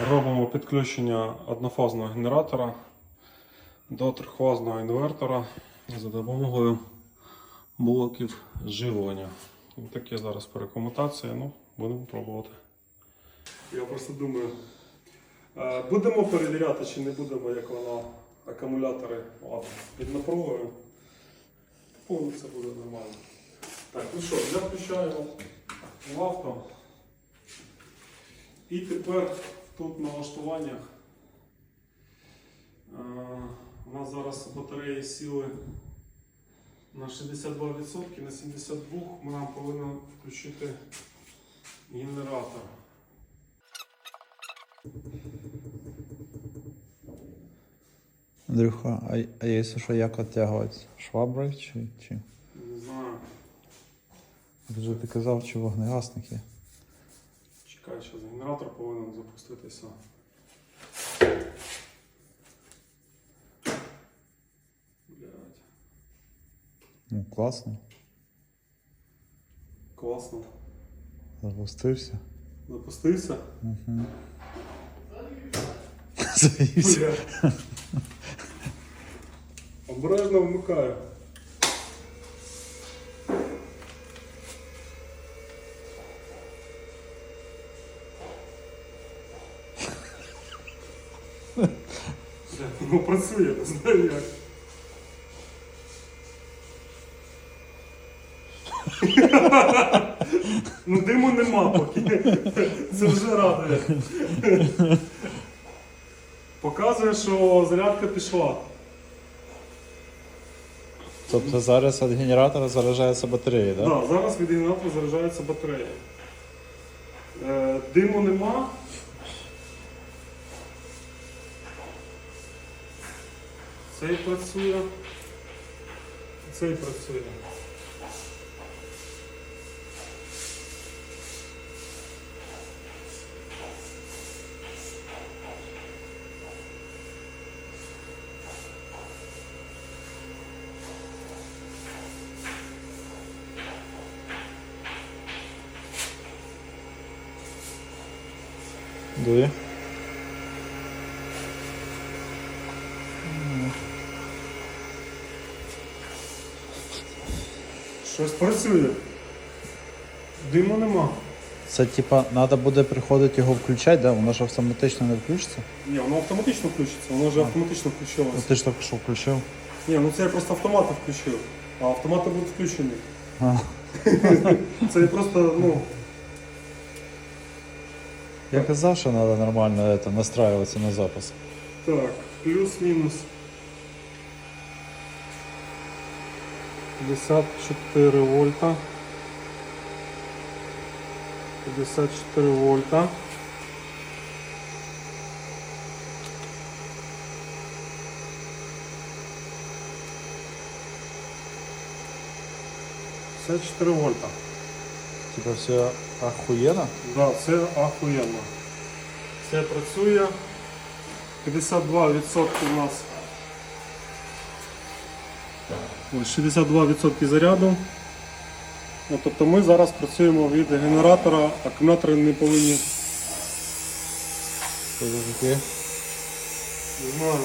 Робимо підключення однофазного генератора до трьохфазного інвертора за допомогою блоків живлення. Такі зараз перекомутації, ну, будемо пробувати. Я просто думаю, будемо перевіряти чи не будемо, як воно акумулятори під напругою. По це буде нормально. Так, ну що, я включаю в авто. І тепер тут в налаштуваннях е, у нас зараз батареї сіли на 62%, на 72% ми нам повинні включити генератор. Андрюха, а, а якщо що, як відтягувати? Шваброю чи, чи? Не знаю, вже ти казав, чи вогнегасник є? Генератор повинен запуститися. Блядь, Ну, класно. класно. Запустився. Запустився? Угу. Завівся. Обережно вмикаю. Бля, Ну працює, не знаю як. Ну диму нема поки. Це вже радує. Показує, що зарядка пішла. Тобто зараз від генератора заряджається батарея, так? Да? Так, зараз від генератора заряджається батарея. Е, диму нема. Цей працює. Цей працює. Дує. Щось працює. Диму нема. Це типа треба буде приходити його включати, да? Воно ж автоматично не включиться. Ні, воно автоматично включиться, воно вже автоматично Ну, включилося. ти ж тільки що включив. Ні, ну це я просто автомати включив. А автомати будуть включені. А. Це я просто, ну. Я казав, що треба нормально это, настраюватися на запис. Так, плюс-мінус. 54 вольта. 54 вольта. Це 4 вольта. Типа все охуєнно? Да, це ахуєнно. Це працює. 52% у нас. 62% заряду. Ну, тобто ми зараз працюємо від генератора, акумулятори не повинні. Що це таке? Не знаю.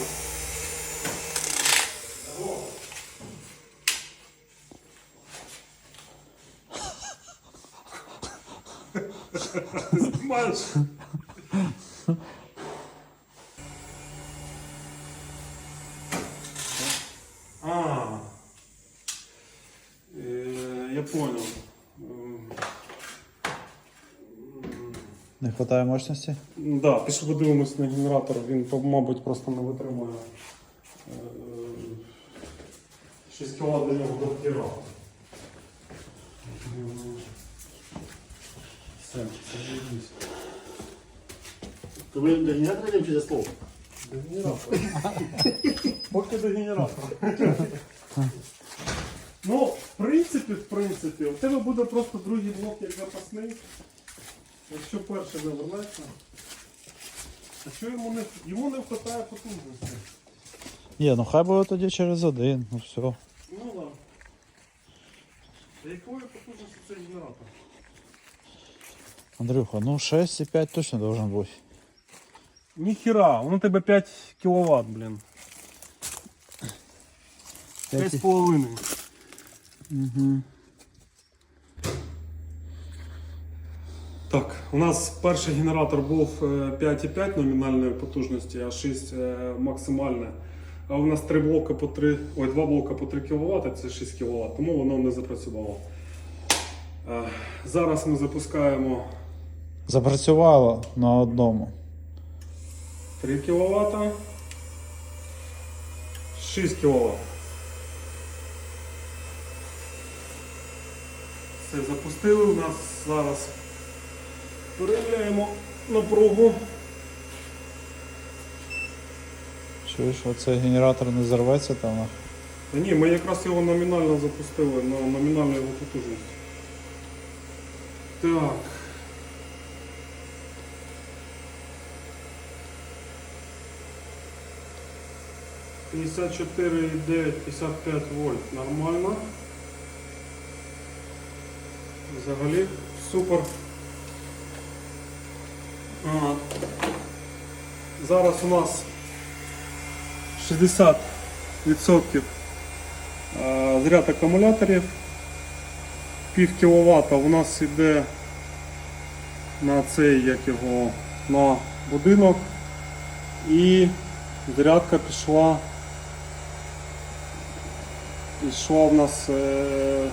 Ти знімаєш? А. Е, Я понял. Не вистачає мощності? Да, пішли подивимось на генератор, він, по- мабуть, просто не витримує. е, 6 кВт до нього до. Все. То ви до генератора йдемо чи за стол? До генератора. Поки до генератора. Ну, принципі, в принципі, у тебе буде просто другий блок як запасний. Якщо перший не вернеться. А що йому не, йому не вистачає потужності? Ні, ну хай буде тоді через один, ну все. Ну да. А якої потужності цей генератор? Андрюха, ну 6,5 точно должен бути. Ніхіра, воно тебе 5 кВт, блін. 5,5. Угу. Так, у нас перший генератор був е, 5,5 номінальної потужності, а 6 е, максимальне. А у нас три блока по 3, ой, два блока по 3 кВт, це 6 кВт, тому воно не запрацювало. Е, Зараз ми запускаємо Запрацювало на одному. 3 кВт, 6 кВт. Все, запустили. У нас зараз перевіряємо напругу. Чуєш, оцей генератор не зарветься там. Та ні, ми якраз його номінально запустили на номінальну його потужність. Так. П'ятдесят чотири і дев'ять, п'ятдесят п'ять вольт. Нормально. Взагалі супер. Зараз у нас 60% е, заряд акумуляторів. Пів кіловата у нас йде на цей як його на будинок і зарядка пішла. Пішла в нас е,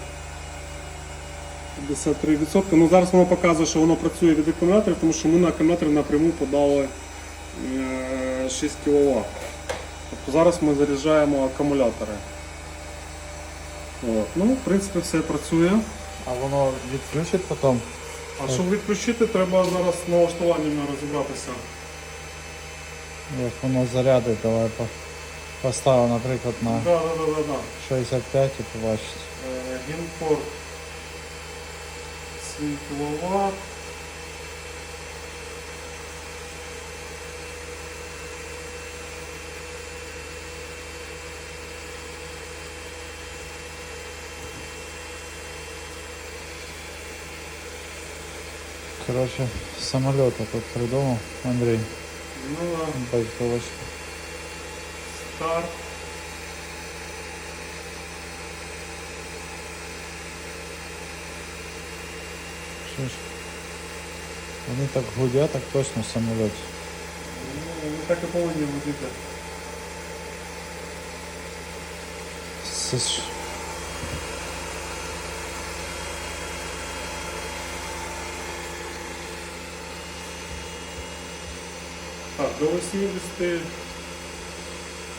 53%. Ну зараз воно показує, що воно працює від акумуляторів, тому що ми на акумулятор напряму подали е, 6 кВт. Тобто зараз ми заряджаємо акумулятори. От. Ну, в принципі, все працює. А воно відключить потім. А щоб відключити, треба зараз з налаштуваннями розібратися. Як воно зарядить, давай по- поставимо, наприклад, на Так, так, так, так. 65 і побачить. Е, Генпорт 7 кВт. Коротше, самоліт тут придумав, Андрій. Ну, да. Батькович. старт. Що? Вони так гудять, так точно самоліт. Ну, так і повинні водити. Це ж Так, до 80%.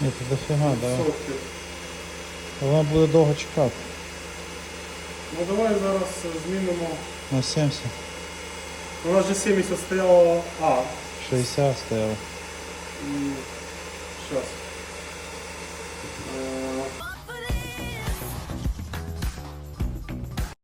Ні, це дофіга, да. Воно буде довго чекати. Ну давай зараз змінимо. На 70, У нас же 70 стояло. А, 60 стояло. Сейчас.